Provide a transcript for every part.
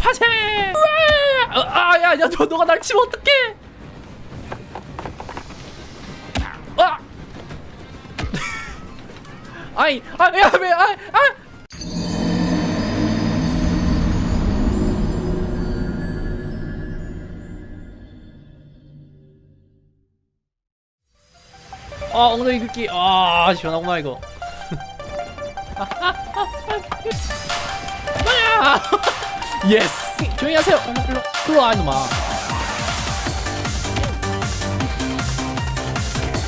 파세 아 야 야 너 너가 날 치면 어떡해? 아! 아이 아 야 왜 아 아! 아 엉덩이 긁기. 아 시원하구나 이거. 뭐야 예스 조용히 하세요 어, 일로 일로 와 이놈아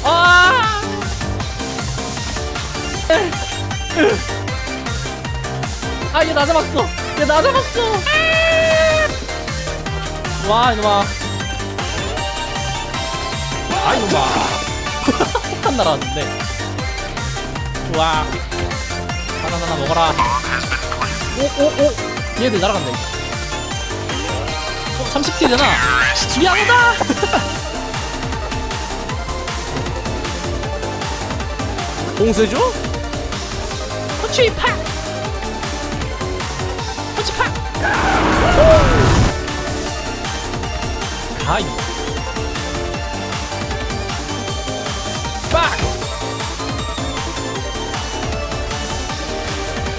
아 아, 얘 나 잡았어. 얘 나 잡았어. 와, 이놈아. 아, 이놈아. 폭탄 날아왔는데. 좋아. 하나하나 먹어라. 오, 오, 오. 얘들 날아간다, 이제. 어, 30T잖아. 미안하다! 봉쇄죠? 터치 팍! 터치 팍! 가이. 빡!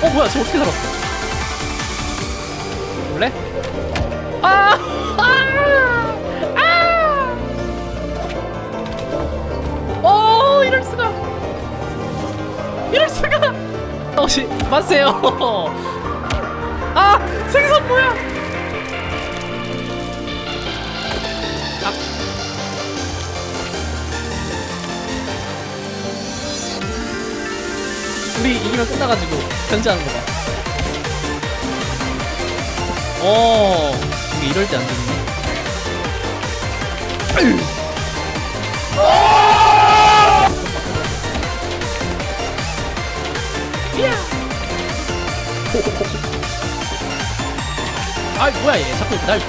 어 뭐야 저 어떻게 살았어? 아! 아! 아! 어 이럴 수가! 이럴 수가! 혹시 맞세요? 아 생선 뭐야? 아. 우리 이기면 끝나가지고 견제하는 거봐. 어 이게 이럴 때 안 되네. 아 뭐야 얘 자꾸 날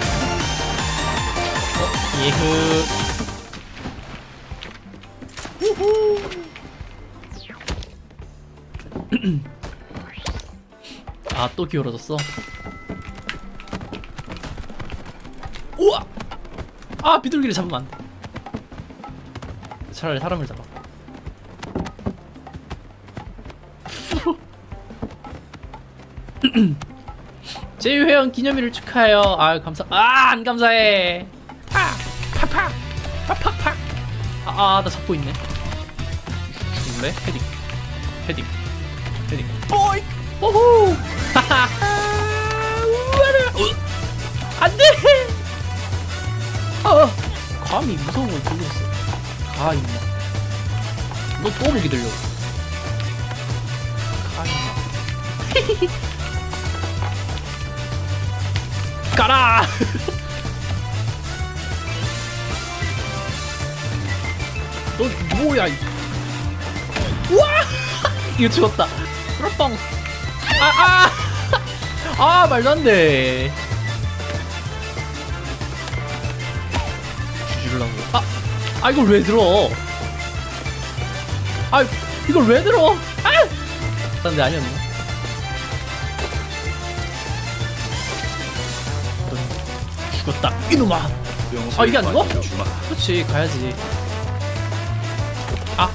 어? 예흐 우후 아또 기울어졌어 우와 아 비둘기를 잡으면 안돼 차라리 사람을 잡아 제휴회원 기념일을 축하해요. 아 감사. 아 안 감사해. 파 파파 파파파. 아나 잡고 있네. 죽을래? 헤딩 헤딩 헤딩. 보이 오호. 가 임마. 너또 보기 들려. 가 임마. 가라! 너 뭐야? 이- 우와! 이거 죽었다. 프로빵. 아 아! 아 말도 안 돼. 주주려고. 아, 아 이걸 왜 들어? 아 이걸 왜 들어? 아! 딴데 아니었나? 죽었다 이놈아! 아 이게 안 죽어? 그렇지 가야지. 아!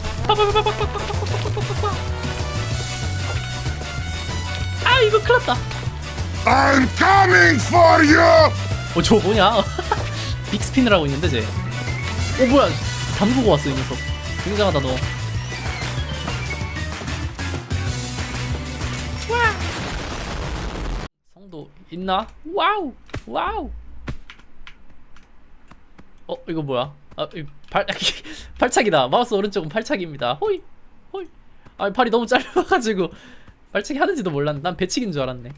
아 이거 큰일 났다. I'm coming for you. 어저 뭐냐? 빅스핀이라고 있는데 쟤. 어 뭐야 담그고 왔어 이 녀석 굉장하다 너 성도 있나? 와우 와우 어 이거 뭐야? 아, 이 발, 발차기다. 마우스 오른쪽은 발차기입니다. 호이, 호이. 아, 발이 너무 짧아가지고 발차기 하는지도 몰랐네. 난 배치기인 줄 알았네.